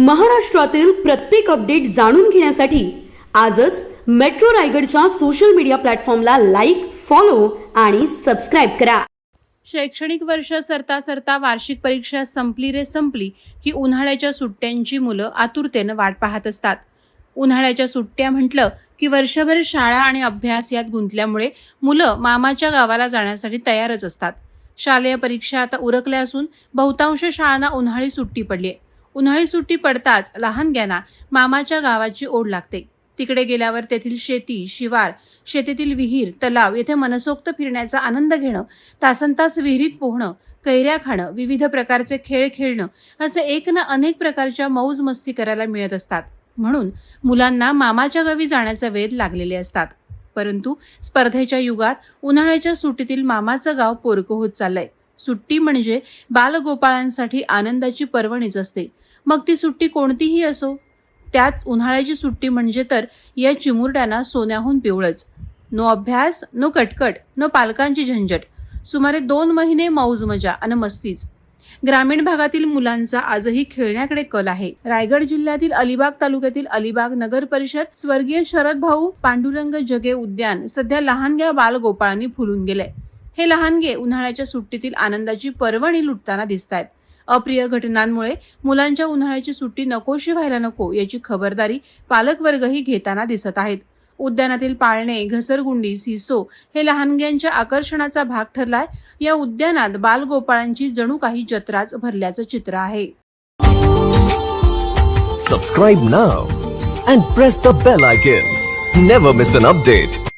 महाराष्ट्रातील प्रत्येक अपडेट जाणून घेण्यासाठी आजच मेट्रो रायगडच्या सोशल मीडिया प्लॅटफॉर्मला लाईक फॉलो आणि सबस्क्राईब करा. शैक्षणिक वर्ष सरता सरता वार्षिक परीक्षा संपली रे संपली की उन्हाळ्याच्या सुट्ट्यांची मुलं आतुरतेनं वाट पाहत असतात. उन्हाळ्याच्या सुट्ट्या म्हटलं की वर्षभर शाळा आणि अभ्यास यात गुंतल्यामुळे मुलं मामाच्या गावाला जाण्यासाठी तयारच असतात. शालेय परीक्षा आता उरकल्या असून बहुतांश शाळांना उन्हाळी सुट्टी पडली आहे उन्हाळी सुट्टी पडताच लहानग्यांना मामाच्या गावाची ओढ लागते. तिकडे गेल्यावर तेथील शेती शिवार शेतीतील विहीर तलाव येथे मनसोक्त फिरण्याचा आनंद घेणं तासन तास विहिरीत पोहणं कैऱ्या खाणं विविध प्रकारचे खेळ खेळणं असे एक ना अनेक प्रकारच्या मौज मस्ती करायला मिळत असतात. म्हणून मुलांना मामाच्या गावी जाण्याचा वेध लागलेले असतात. परंतु स्पर्धेच्या युगात उन्हाळ्याच्या सुट्टीतील मामाचं गाव पोरकं होत चाललंय. सुट्टी म्हणजे बालगोपाळांसाठी आनंदाची पर्वणीच असते. मग ती सुट्टी कोणतीही असो त्यात उन्हाळ्याची सुट्टी म्हणजे तर या चिमुरड्यांना सोन्याहून पिवळच. नो अभ्यास नो कटकट नो पालकांची झंझट. सुमारे दोन महिने मौज मजा आणि मस्तीच. ग्रामीण भागातील मुलांचा आजही खेळण्याकडे कल आहे. रायगड जिल्ह्यातील अलिबाग तालुक्यातील अलिबाग नगर परिषद स्वर्गीय शरद भाऊ पांडुरंग जगे उद्यान सध्या लहानग्या बालगोपाळांनी फुलून गेले हे लहानगे उन्हाळ्याच्या सुट्टीतील आनंदाची पर्वणी लुटताना दिसत आहेत अप्रिय घटनांमुळे मुलांच्या उन्हाळ्याची सुट्टी नकोशी व्हायला नको याची खबरदारी पालकवर्गही घेताना दिसत आहेत. उद्यानातील पाळणे घसरगुंडी सिसो हे लहानग्यांच्या आकर्षणाचा भाग ठरलाय. या उद्यानात बालगोपाळांची जणू काही जत्राच भरल्याचं चित्र आहे. Subscribe now and press the bell icon never miss an update